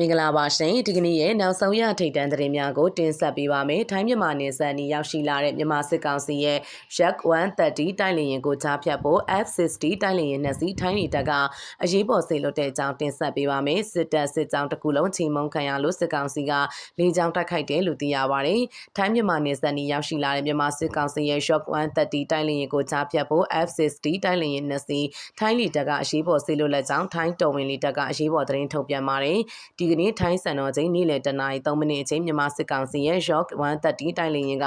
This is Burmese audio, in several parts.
မင်္ဂလာပါရှင်ဒီကနေ့ရဲ့နောက်ဆုံးရထိတ်တန်းသတင်းများကိုတင်ဆက်ပေးပါမယ်ထိုင်းမြန်မာနယ်စပ်နီရောက်ရှိလာတဲ့မြန်မာစစ်ကောင်စီရဲ့ Yak 130တိုက်လေယာဉ်ကိုကြားဖြတ်ဖို့ F60 တိုက်လေယာဉ်နှစ်စီးထိုင်းနေတပ်ကအရေးပေါ်ဆေလွတ်တဲ့အကြောင်းတင်ဆက်ပေးပါမယ်စစ်တပ်စစ်ကြောင်းတစ်ခုလုံးချိန်မုံခံရလို့စစ်ကောင်စီကလေကြောင်းတိုက်ခိုက်တယ်လို့သိရပါတယ်ထိုင်းမြန်မာနယ်စပ်နီရောက်ရှိလာတဲ့မြန်မာစစ်ကောင်စီရဲ့ Yak 130တိုက်လေယာဉ်ကိုကြားဖြတ်ဖို့ F60 တိုက်လေယာဉ်နှစ်စီးထိုင်းနေတပ်ကအရေးပေါ်ဆေလွတ်လက်ကြောင်းထိုင်းတော်ဝင်လေတပ်ကအရေးပေါ်သတင်းထုတ်ပြန်ပါတယ်ဒီကနေ့ထိုင်းစံတော်ချိန်နေ့လယ်တနာရီ3မိနစ်အချိန်မြန်မာစစ်ကောင်စီရဲ့ York 130တိုက်လေယာဉ်က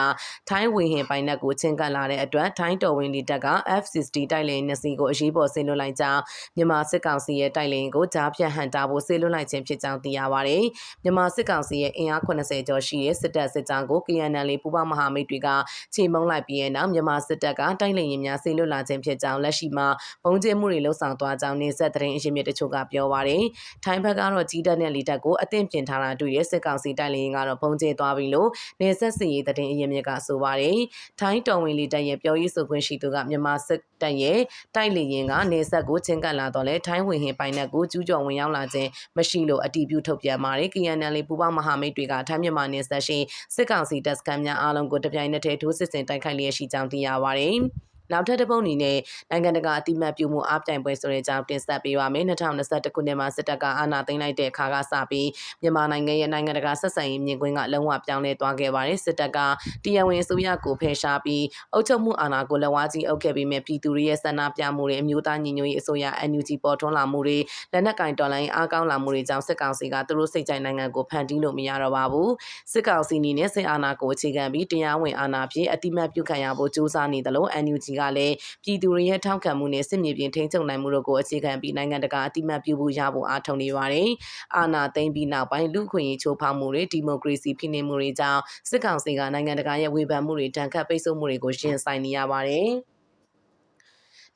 ထိုင်းဝေဟင်ပိုင်နက်ကိုချင်းကပ်လာတဲ့အတွက်ထိုင်းတော်ဝင်လီတပ်က F60 တိုက်လေယာဉ်နှစ်စီးကိုအရေးပေါ်ဆင်းလွှတ်လိုက်ကြောင်းမြန်မာစစ်ကောင်စီရဲ့တိုက်လေယာဉ်ကိုကြားဖြတ်ဟန်တာဖို့ဆင်းလွှတ်လိုက်ခြင်းဖြစ်ကြောင်းသိရပါတယ်။မြန်မာစစ်ကောင်စီရဲ့အင်အား80ကျော်ရှိတဲ့စစ်တပ်စစ်ကြောင်းကို KNL ပူးပေါင်းမဟာမိတ်တွေကချိန်မုံလိုက်ပြီးတဲ့နောက်မြန်မာစစ်တပ်ကတိုက်လေယာဉ်များဆင်းလွှတ်လာခြင်းဖြစ်ကြောင်းလက်ရှိမှာပုံကျင်းမှုတွေလှုပ်ဆောင်သွားကြောင်းနေဆက်သတင်းအရင်းမြစ်တချို့ကပြောပါတယ်။ထိုင်းဘက်ကတော့ကြီးတပ်နဲ့လီတပ်ကိုအသင့်ပြင်ထားတာတွေ့ရစစ်ကောင်စီတိုက်လေရင်ကတော့ပုံကျဲသွားပြီလို့နေဆက်စီရေးသတင်းအရင်းမြစ်ကဆိုပါတယ်။ထိုင်းတော်ဝင်လီတပ်ရဲ့ပြောရေးဆိုခွင့်ရှိသူကမြန်မာစစ်တပ်ရဲ့တိုက်လေရင်ကနေဆက်ကိုချင်းကပ်လာတော့လဲထိုင်းဝင်ဟင်ပိုင်နက်ကိုကျူးကျော်ဝင်ရောက်လာခြင်းမရှိလို့အတီးပြုထုတ်ပြန်ပါတယ်။ KNL ပူပေါင်းမဟာမိတ်တွေကထိုင်းမြန်မာနယ်စပ်ရှိစစ်ကောင်စီတပ်စခန်းများအားလုံးကိုတပြိုင်နက်တည်းထိုးစစ်ဆင်တိုက်ခိုက်လျက်ရှိကြောင်းသိရပါတယ်။ နောက်ထပ်တစ်ပုတ်အနေနဲ့နိုင်ငံတကာအတိမတ်ပြုမှုအားပြိုင်ပွဲဆိုတဲ့အကြောင်းတင်ဆက်ပေးပါမယ်2021ခုနှစ်မှာစစ်တပ်ကအာဏာသိမ်းလိုက်တဲ့အခါကစပြီးမြန်မာနိုင်ငံရဲ့နိုင်ငံတကာဆက်ဆံရေးမြင်ကွင်းကလုံးဝပြောင်းလဲသွားခဲ့ပါတယ်စစ်တပ်ကတရားဝင်အစိုးရကိုဖယ်ရှားပြီးအုပ်ချုပ်မှုအာဏာကိုလက်ဝါးကြီးအုပ်ခဲ့ပြီးမြပြည်သူတွေရဲ့ဆန္ဒပြမှုတွေအမျိုးသားညီညွတ်ရေးအစိုးရ NUG ပေါ်ထွန်းလာမှုတွေလက်နက်ကင်တော်လိုင်းအားကောင်းလာမှုတွေကြောင့်စစ်ကောင်စီကသူတို့စိတ်ကြိုက်နိုင်ငံကိုဖန်တီးလို့မရတော့ပါဘူးစစ်ကောင်စီအနေနဲ့စစ်အာဏာကိုအခြေခံပြီးတရားဝင်အာဏာဖြင့်အတိမတ်ပြုခံရဖို့ကြိုးစားနေတယ်လို့ NUG ကလည်းပြည်သူတွေရဲ့ထောက်ခံမှုနဲ့စစ်မြေပြင်ထိန်းချုပ်နိုင်မှုတို့ကိုအခြေခံပြီးနိုင်ငံတကာအတိမတ်ပြုဖို့ရဖို့အားထုတ်နေပါတယ်။အာဏာသိမ်းပြီးနောက်ပိုင်းလူခွင့်ရေးချိုးဖောက်မှုတွေဒီမိုကရေစီဖိနှိပ်မှုတွေကြောင့်စစ်ကောင်စီကနိုင်ငံတကာရဲ့ဝေဖန်မှုတွေတန်ခတ်ပိတ်ဆို့မှုတွေကိုရှင်ဆိုင်နေရပါတယ်။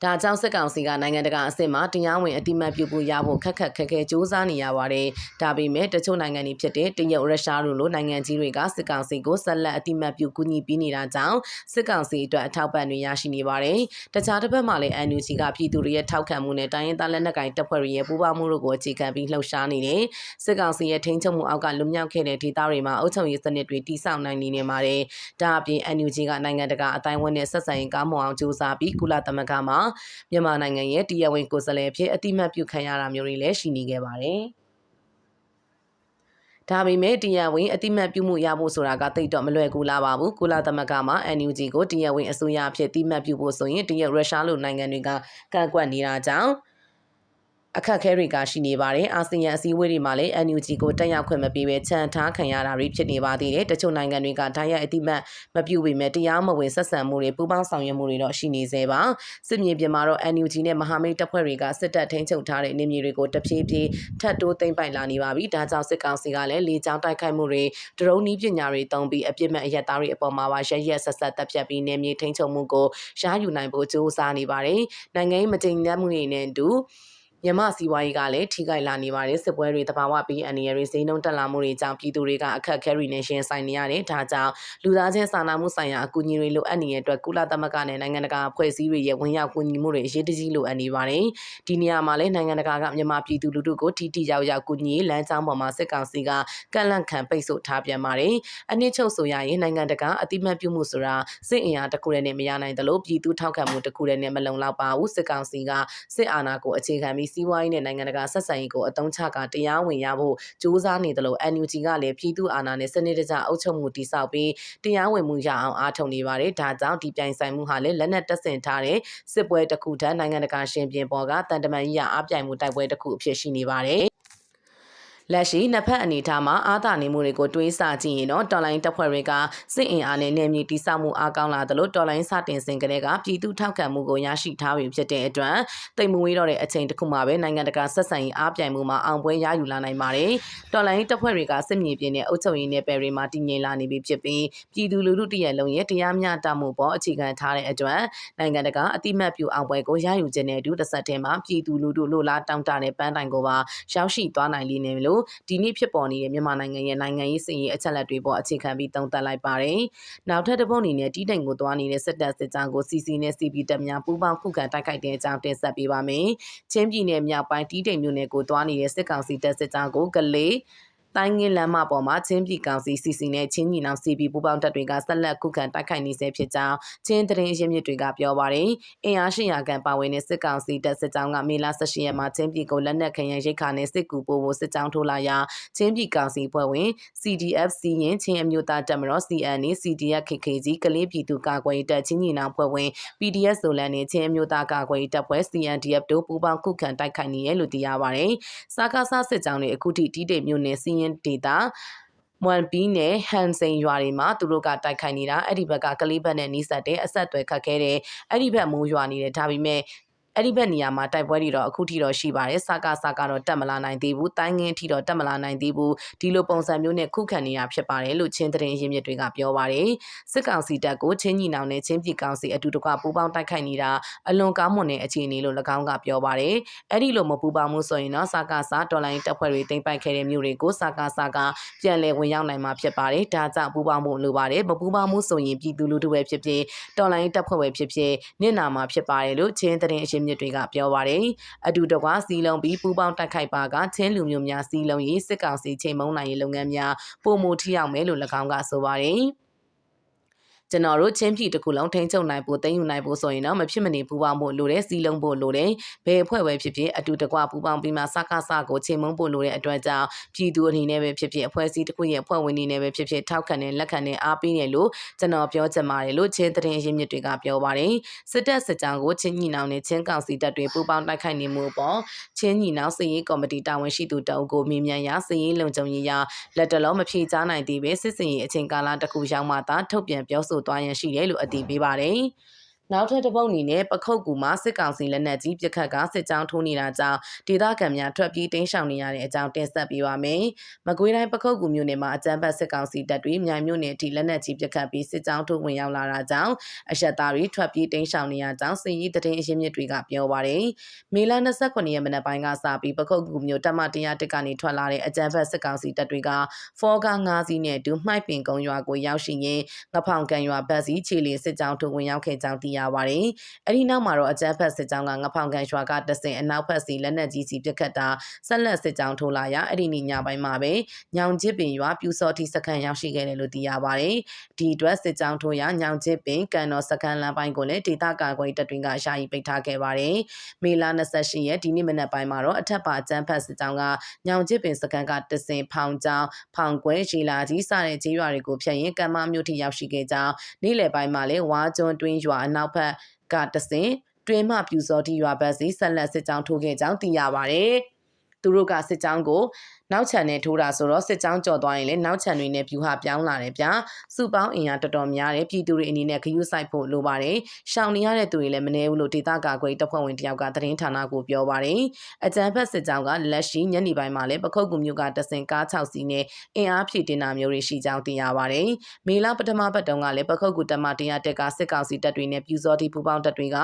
ဒါကြောင့်စစ်ကောင်စီကနိုင်ငံတကာအဆင့်မှာတရားဝင်အတိမတ်ပြုဖို့ရဖို့ခက်ခက်ခဲခဲစ조사နေရပါတယ်။ဒါပေမဲ့တချို့နိုင်ငံတွေဖြစ်တဲ့တရုတ်ရုရှားတို့လိုနိုင်ငံကြီးတွေကစစ်ကောင်စီကိုဆက်လက်အတိမတ်ပြုကူညီပေးနေတာကြောင့်စစ်ကောင်စီအတွက်အထောက်ပံ့တွေရရှိနေပါတယ်။တခြားတစ်ဖက်မှာလည်း NUG ကပြည်သူတွေရဲ့ထောက်ခံမှုနဲ့တိုင်းရင်းသားလက်နက်ကိုင်တပ်ဖွဲ့တွေရဲ့ပူးပေါင်းမှုတို့ကိုအခြေခံပြီးလှုပ်ရှားနေတယ်။စစ်ကောင်စီရဲ့ထိန်းချုပ်မှုအောက်ကလွတ်မြောက်ခဲ့တဲ့ဒေသတွေမှာအုပ်ချုပ်ရေးစနစ်တွေတည်ဆောက်နိုင်နေနေပါတယ်။ဒါအပြင် NUG ကနိုင်ငံတကာအတိုင်းအဝန်နဲ့ဆက်ဆံရေးကောင်းမွန်အောင်ကြိုးစားပြီးကုလသမဂ္ဂမှာမြန်မာနိုင်ငံရဲ့တရားဝင်ကိုယ်စားလှယ်ဖြစ်အတိမတ်ပြုခံရတာမျိုးတွေလည်းရှိနေခဲ့ပါတယ်။ဒါပေမဲ့တရားဝင်အတိမတ်ပြုမှုရဖို့ဆိုတာကတိတ်တော့မလွယ်ကူလာပါဘူးကုလသမဂ္ဂမှာ NUG ကိုတရားဝင်အစိုးရအဖြစ်တိမတ်ပြုဖို့ဆိုရင်တရုတ်ရုရှားလိုနိုင်ငံတွေကကန့်ကွက်နေတာကြောင့် အခက်အခဲတွေကရှိနေပါတယ်အာဆီယံအစည်းအဝေးတွေမှာလည်း NUG ကိုတက်ရောက်ခွင့်မပေးဘဲချန်ထားခံရတာတွေဖြစ်နေပါသေးတယ်တချို့နိုင်ငံတွေကဓာတ်ရိုက်အတိမတ်မပြုပေမဲ့တရားမဝင်ဆက်ဆံမှုတွေပူးပေါင်းဆောင်ရွက်မှုတွေတော့ရှိနေသေးပါစစ်မြေပြင်မှာတော့ NUG နဲ့မဟာမိတ်တပ်ဖွဲ့တွေကစစ်တပ်ထိန်းချုပ်ထားတဲ့နေမြေတွေကိုတဖြည်းဖြည်းထပ်တိုးသိမ်းပိုက်လာနေပါပြီဒါကြောင့်စစ်ကောင်စီကလည်းလေကြောင်းတိုက်ခိုက်မှုတွေဒရုန်းနီးပညာတွေတုံးပြီးအပြစ်မဲ့အရက်သားတွေအပေါ်မှာပါရရက်ဆက်ဆက်တပ်ဖြတ်ပြီးနေမြေထိန်းချုပ်မှုကိုရယူနိုင်ဖို့ကြိုးစားနေပါတယ်နိုင်ငံရေးမတိမ်သက်မှုတွေနဲ့အတူ မြန်မာစီးပွားရေးကလည်းထိခိုက်လာနေပါတယ်စစ်ပွဲတွေတဘာဝပြီးအန်ရီတွေဈေးနှုန်းတက်လာမှုတွေကြောင့်ပြည်သူတွေကအခက်အခဲတွေနဲ့ရှင်ဆိုင်နေရတယ်ဒါကြောင့်လူသားချင်းစာနာမှုဆိုင်ရာအကူအညီတွေလိုအပ်နေတဲ့အတွက်ကုလသမဂ္ဂနဲ့နိုင်ငံတကာအဖွဲ့အစည်းတွေရဲ့ဝင်ရောက်ကူညီမှုတွေအရေးတကြီးလိုအပ်နေပါတယ်ဒီနေရာမှာလည်းနိုင်ငံတကာကမြန်မာပြည်သူလူထုကိုထိထိရောက်ရောက်ကူညီလမ်းကြောင်းပေါ်မှာစစ်ကောင်စီကကန့်လန့်ခံပိတ်ဆို့ထားပြန်ပါတယ်အနည်းချုပ်ဆိုရရင်နိုင်ငံတကာအတိမတ်ပြုမှုဆိုတာစစ်အင်အားတစ်ခုတည်းနဲ့မရနိုင်သလိုပြည်သူထောက်ခံမှုတစ်ခုတည်းနဲ့မလုံလောက်ပါဘူးစစ်ကောင်စီကစစ်အာဏာကိုအခြေခံပြီးစီးပွားရေးနဲ့နိုင်ငံတကာဆက်ဆံရေးကိုအသုံးချကတရားဝင်ရဖို့ကြိုးစားနေတယ်လို့ NUG ကလည်းပြည်သူအာဏာနဲ့စနစ်တကျအုပ်ချုပ်မှုတည်ဆောက်ပြီးတရားဝင်မှုရအောင်အားထုတ်နေပါတယ်။ဒါကြောင့်ဒီပြိုင်ဆိုင်မှုဟာလည်းလက်နက်တပ်ဆင်ထားတဲ့စစ်ပွဲတစ်ခုတည်းနိုင်ငံတကာရှင်ပြင်ပေါ်ကတန်တမန်ကြီးရအားပြိုင်မှုတိုက်ပွဲတစ်ခုအဖြစ်ရှိနေပါတယ်။ လက်ရှိနှစ်ဖက်အနေထားမှာအာသာနေမှုတွေကိုတွေးဆကြည့်ရင်တော့တော်လိုင်းတပ်ဖွဲ့တွေကစစ်အင်အားနဲ့နေမြေတိစောက်မှုအားကောင်းလာသလိုတော်လိုင်းစတင်စဉ်ကလေးကပြည်သူထောက်ခံမှုကိုရရှိထားပြီဖြစ်တဲ့အတွက်တိမ်မဝေးတော့တဲ့အချိန်တစ်ခုမှာပဲနိုင်ငံတကာဆက်ဆံရေးအားပြိုင်မှုမှာအောင်ပွဲရယူလာနိုင်ပါတယ်။တော်လိုင်းတပ်ဖွဲ့တွေကစစ်မြေပြင်နဲ့အုပ်ချုပ်ရေးနယ်ပယ်တွေမှာတည်ငြိမ်လာနေပြီဖြစ်ပြီးပြည်သူလူထုတရက်လုံးရဲ့တရားမျှတမှုပေါ်အခြေခံထားတဲ့အတွက်နိုင်ငံတကာအတိမတ်ပြုအောင်ပွဲကိုရယူခြင်းနဲ့အတူတစ်ဆက်တည်းမှာပြည်သူလူထုလိုလားတောင်းတတဲ့ပန်းတိုင်ကိုပါရောက်ရှိသွားနိုင်လိမ့်မယ်လို့လို့ဒီနေ့ဖြစ်ပေါ်နေတဲ့မြန်မာနိုင်ငံရဲ့နိုင်ငံရေးစည်ရေးအချက်လက်တွေပေါ်အခြေခံပြီးသုံးသပ်လိုက်ပါတယ်။နောက်ထပ်တစ်ပုတ်အနေနဲ့တီးတိုင်ကိုသွားနေတဲ့စစ်တပ်စစ်ကြောင်းကို CC နဲ့ CP တပ်များပူးပေါင်းခုခံတိုက်ခိုက်တဲ့အကြောင်းတင်ဆက်ပေးပါမယ်။ချင်းပြည်နယ်မြောက်ပိုင်းတီးတိုင်မြို့နယ်ကိုသွားနေတဲ့စစ်ကောင်စီတပ်စစ်ကြောင်းကိုကလေး တိုင်းငင်းလမ်းမပေါ်မှာချင်းပြည်ကောင်စီစီစီနဲ့ချင်းညီနောင်စီပီပူပေါင်းတပ်တွေကဆက်လက်ခုခံတိုက်ခိုက်နေဆဲဖြစ်ကြောင်းချင်းသတင်းရင်းမြစ်တွေကပြောပါတယ်။အင်အား800ခန့်ပါဝင်တဲ့စစ်ကောင်စီတပ်စစ်ကြောင်းကမေလ18ရက်မှာချင်းပြည်ကိုလက်နက်ခရမ်းရိတ်ခါနဲ့စစ်ကူပို့ဖို့စစ်ကြောင်းထိုးလာရာချင်းပြည်ကောင်စီဖွဲ့ဝင် CDF စီရင်ချင်းအမျိုးသားတပ်မတော် CNA CDF KKG ကလေးပြည်သူကာကွယ်ရေးတပ်ချင်းညီနောင်ဖွဲ့ဝင် PDF ဆိုလန်နဲ့ချင်းအမျိုးသားကာကွယ်ရေးတပ်ဖွဲ့ CNDF တို့ပူးပေါင်းခုခံတိုက်ခိုက်နေရလို့သိရပါတယ်။စကားစားစစ်ကြောင်းတွေအခုထိတီးတိတ်မြို့နယ်စီရင်ဒေတာမွန်ပီနဲ့ဟန်စိန်ရွာတွေမှာသူတို့ကတိုက်ခိုက်နေတာအဲ့ဒီဘက်ကကလေးဘက်နဲ့နီးစပ်တဲ့အဆက်အသွယ်ခတ်ခဲတဲ့အဲ့ဒီဘက်မိုးရွာနေတယ်ဒါပေမဲ့ အဲ့ဒီဘက်နေရာမှာတိုက်ပွဲတွေတော့အခုထိတော့ရှိပါတယ်စကားစကားတော့တက်မလာနိုင်သေးဘူးတိုင်းငင်းထိတော့တက်မလာနိုင်သေးဘူးဒီလိုပုံစံမျိုးနဲ့ခုခံနေတာဖြစ်ပါတယ်လို့ချင်းသတင်းရင်းမြစ်တွေကပြောပါတယ်စစ်ကောင်စီတပ်ကိုချင်းညီနောင်နဲ့ချင်းပြည်ကောင်စီအတူတကွပူးပေါင်းတိုက်ခိုက်နေတာအလွန်ကောင်းမွန်တဲ့အခြေအနေလို့၎င်းကပြောပါတယ်အဲ့ဒီလိုမပူးပေါင်းမှုဆိုရင်တော့စကားစတော်လိုင်းတပ်ဖွဲ့တွေတင်ပိုက်ခဲ့တဲ့မြို့တွေကိုစကားစကားပြန်လည်ဝင်ရောက်နိုင်မှာဖြစ်ပါတယ်ဒါကြောင့်ပူးပေါင်းမှုလိုပါတယ်မပူးပေါင်းမှုဆိုရင်ပြည်သူလူထုပဲဖြစ်ဖြစ်တော်လိုင်းတပ်ဖွဲ့ပဲဖြစ်ဖြစ်နစ်နာမှာဖြစ်ပါတယ်လို့ချင်းသတင်းအရှင်မြစ်တွေကပြောပါတယ်အတူတကွစီလုံးပြီးပူးပေါင်းတိုက်ခိုက်ပါကချင်းလူမျိုးများစီလုံးရေးစစ်ကောင်စီချိန်မုံနိုင်ရေးလုပ်ငန်းများပုံမူထိရောက်မယ်လို့၎င်းကဆိုပါတယ် ကျွန်တော်တို့ချင်းပြည်တစ်ခုလုံးထိန်းချုပ်နိုင်ဖို့သိမ်းယူနိုင်ဖို့ဆိုရင်တော့မဖြစ်မနေပူးပေါင်းဖို့လိုတယ်စီလုံးဖို့လိုတယ်ဘယ်အဖွဲ့ပဲဖြစ်ဖြစ်အတူတကွပူးပေါင်းပြီးမှစကားစကိုချိန်မုံဖို့လိုတဲ့အတွက်ကြောင့်ပြည်သူအနေနဲ့ပဲဖြစ်ဖြစ်အဖွဲ့အစည်းတစ်ခုရဲ့အဖွဲ့ဝင်အနေနဲ့ပဲဖြစ်ဖြစ်ထောက်ခံတဲ့လက်ခံတဲ့အားပေးတယ်လို့ကျွန်တော်ပြောချင်ပါတယ်လို့ချင်းသတင်းရင်းမြစ်တွေကပြောပါတယ်စစ်တပ်စစ်ကြောင်းကိုချင်းညီနောင်နဲ့ချင်းကောင်စီတပ်တွေပူးပေါင်းတိုက်ခိုက်နေမှုပေါ်ချင်းညီနောင်စည်ရေးကော်မတီတာဝန်ရှိသူတအုပ်ကိုမေးမြန်းရာစည်ရေးလုံခြုံရေးရာလက်တလုံးမဖြေချနိုင်သေးပဲစစ်စင်ရေးအချိန်ကာလတစ်ခုရောက်မှသာထုတ်ပြန်ပြောဆိုသွားရန်ရှိတယ်လို့အတည်ပြုပါတယ်။ နောက်ထပ်တစ်ပုတ်အနေနဲ့ပခုတ်ကူမှာစစ်ကောင်စီလက်နက်ကြီးပစ်ခတ်ကစစ်ကြောင်းထိုးနေတာကြောင့်ဒေသခံများထွက်ပြေးတိမ်းရှောင်နေရတဲ့အကြောင်းတင်ဆက်ပေးပါမယ်။မကွေးတိုင်းပခုတ်ကူမြို့နယ်မှာအကြမ်းဖက်စစ်ကောင်စီတပ်တွေမြိုင်မြို့နယ်အထိလက်နက်ကြီးပစ်ခတ်ပြီးစစ်ကြောင်းထိုးဝင်ရောက်လာတာကြောင့်အရှက်သားတွေထွက်ပြေးတိမ်းရှောင်နေရကြောင်းစစ်ရေးတရင်အရင်းမြစ်တွေကပြောပါတယ်။မေလ29ရက်မနက်ပိုင်းကစပြီးပခုတ်ကူမြို့တပ်မ101ကနေထွက်လာတဲ့အကြမ်းဖက်စစ်ကောင်စီတပ်တွေကဖောကား9စီးနဲ့အတူမှိုက်ပင်ကုန်းရွာကိုရောက်ရှိရင်ငဖောင်ကန်ရွာဘက်စီခြေလီစစ်ကြောင်းထိုးဝင်ရောက်ခဲ့ကြောင်းသိရပါတယ်။အဲဒီနောက်မှာတော့အကြမ်းဖက်စစ်ကြောင်းကငဖောင်ကန်ရွာကတဆင်အနောက်ဘက်စီလက်နက်ကြီးစီပစ်ခတ်တာဆက်လက်စစ်ကြောင်းထိုးလာရအဲ့ဒီနေ့ညပိုင်းမှာပဲညောင်ချစ်ပင်ရွာပြူစောတိစခန်းရောက်ရှိခဲ့တယ်လို့သိရပါတယ်။ဒီအတွက်စစ်ကြောင်းထိုးရညောင်ချစ်ပင်ကန်တော်စခန်းလမ်းပိုင်းကိုလည်းဒေသကာကွယ်တပ်တွေကရှာယီပိတ်ထားခဲ့ပါတယ်။မေလ28ရက်ဒီနေ့မနက်ပိုင်းမှာတော့အထက်ပါအကြမ်းဖက်စစ်ကြောင်းကညောင်ချစ်ပင်စခန်းကတဆင်ဖောင်ကျောင်းဖောင်ကွဲရှီလာကြီးစတဲ့ခြေရွာတွေကိုဖျက်ရင်ကမ်းမမြို့ထိရောက်ရှိခဲ့ကြောင်းနေ့လယ်ပိုင်းမှာလည်းဝါကျွန်းတွင်းရွာအနောက်ဘက်ကတဆင်တွင်မှပြူစောတိရွာဘက်စီဆက်လက်စစ်ကြောင်းထိုးခဲ့ကြောင်းသိရပါဗျ။သူတို့ကစစ်ကြောင်းကိုနောက်ချန်နဲ့ထိုးတာဆိုတော့စစ်ကြောင်းကြော်သွားရင်လည်းနောက်ချန်တွေနဲ့ဖြူဟာပြောင်းလာတယ်ဗျာစုပေါင်းအင်အားတော်တော်များတယ်ပြည်သူတွေအနေနဲ့ခရူးဆိုင်ဖို့လိုပါတယ်ရှောင်နေရတဲ့သူတွေလည်းမနေဘူးလို့ဒေသကာကွယ်တပ်ဖွဲ့ဝင်တယောက်ကသတင်းဌာနကိုပြောပါတယ်အကြံဖက်စစ်ကြောင်းကလက်ရှိညနေပိုင်းမှာလည်းပခုတ်ကူမျိုးကတဆင်ကား6စီးနဲ့အင်အားဖြည့်တင်တာမျိုးတွေရှိကြောင်းသိရပါတယ်မေလပထမပတ်တုန်းကလည်းပခုတ်ကူတမတရားတက်ကစစ်ကောင်စီတပ်တွေနဲ့ပြူစောတိပူပေါင်းတပ်တွေက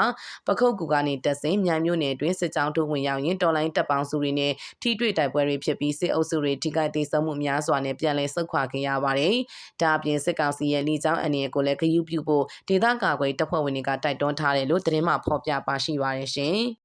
ပခုတ်ကူကနေတဆင်မြိုင်မျိုးနယ်အတွင်းစစ်ကြောင်းထိုးဝင်ရောက်ရင်တော်လိုင်းတပ်ပေါင်းစုတွေနဲ့ထိတွေ့တိုက်ပွဲတွေဖြစ်ပြီးစစ်အုပ်စုတွေထိခိုက်ဒေဆုံးမှုများစွာနဲ့ပြန်လည်ဆုတ်ခွာခဲ့ရပါတယ်။ဒါအပြင်စစ်ကောင်စီရဲ့လေကြောင်းအနေအကိုလည်းဂရုပြုဖို့ဒေသကာကွယ်တပ်ဖွဲ့ဝင်တွေကတိုက်တွန်းထားတယ်လို့သတင်းမှဖော်ပြပါရှိပါတယ်ရှင်။